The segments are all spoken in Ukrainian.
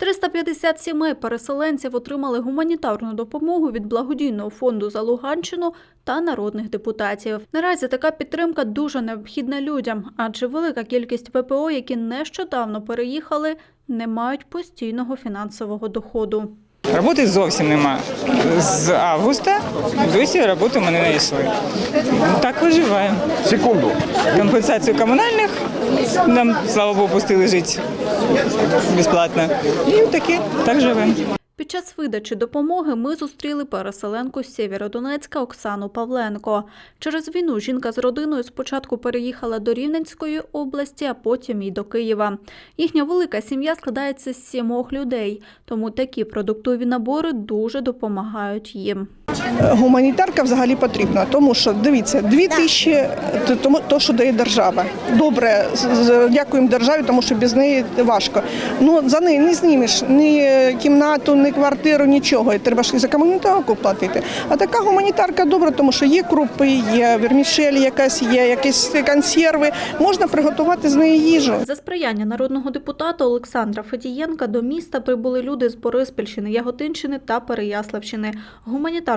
350 сімей переселенців отримали гуманітарну допомогу від благодійного фонду за Луганщину та народних депутатів. Наразі така підтримка дуже необхідна людям, адже велика кількість ППО, які нещодавно переїхали, не мають постійного фінансового доходу. Роботи зовсім нема. З августа досі роботи ми не знайшли. Так виживаємо. Секунду. Компенсацію комунальних нам, слава Богу, пустили жити безплатно. І таке, так живемо. Час видачі допомоги ми зустріли переселенку з Сєвєродонецька Оксану Павленко. Через війну жінка з родиною спочатку переїхала до Рівненської області, а потім і до Києва. Їхня велика сім'я складається з сімох людей, тому такі продуктові набори дуже допомагають їм. Гуманітарка взагалі потрібна, тому що дивіться, дві тисячі то, тому- то, що дає держава. Добре, дякуємо державі, тому що без неї важко. Ну за неї не знімеш ні кімнату, ні квартиру, нічого. І треба ж і за комунітарку платити. А така гуманітарка добра, тому що є крупи, є вермішель, якась є, якісь консерви. Можна приготувати з неї їжу. За сприяння народного депутата Олександра Федієнка до міста прибули люди з Бориспільщини, Яготинщини та Переяславщини.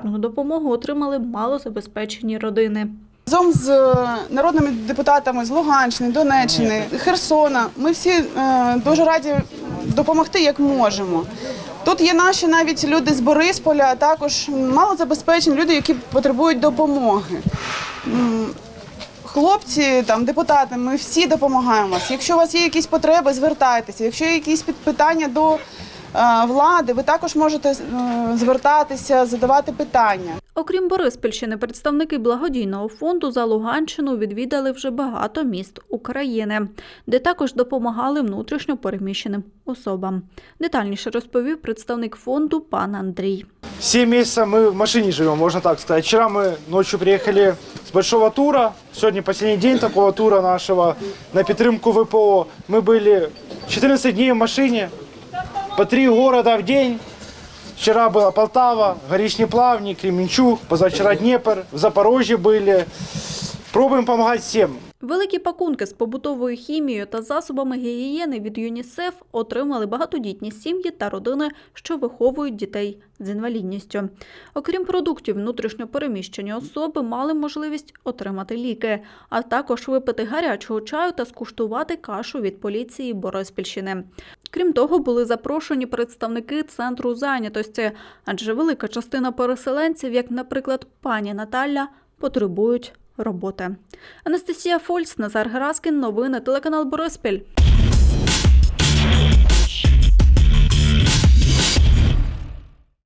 Гуманітарну допомогу отримали малозабезпечені родини. Разом з е, народними депутатами з Луганщини, Донеччини, Херсона. Ми всі е, дуже раді допомогти, як можемо. Тут є наші навіть люди з Борисполя, а також малозабезпечені люди, які потребують допомоги. Хлопці, там, депутати, ми всі допомагаємо вас. Якщо у вас є якісь потреби, звертайтеся. Якщо є якісь питання до влади, ви також можете е, звертатися, задавати питання. Окрім Бориспільщини, представники благодійного фонду за Луганщину відвідали вже багато міст України, де також допомагали внутрішньо переміщеним особам. Детальніше розповів представник фонду пан Андрій. Семь месяцев мы в машине живем, можно так сказать. Вчера мы ночью приехали с большого тура. Сегодня последний день такого тура нашего на підтримку ВПО. Мы были 14 дней в машине, по три города в день. Вчера была Полтава, Горичный Плавник, Кременчуг, позавчера Днепр, в Запорожье были. Пробуем помогать всем. Великі пакунки з побутовою хімією та засобами гігієни від ЮНІСЕФ отримали багатодітні сім'ї та родини, що виховують дітей з інвалідністю. Окрім продуктів, внутрішньо переміщені особи мали можливість отримати ліки, а також випити гарячого чаю та скуштувати кашу від поліції Бориспільщини. Крім того, були запрошені представники центру зайнятості, адже велика частина переселенців, як, наприклад, пані Наталя, потребують роботи. Анастасія Фольц, Назар Гераскін, новини, телеканал Бориспіль.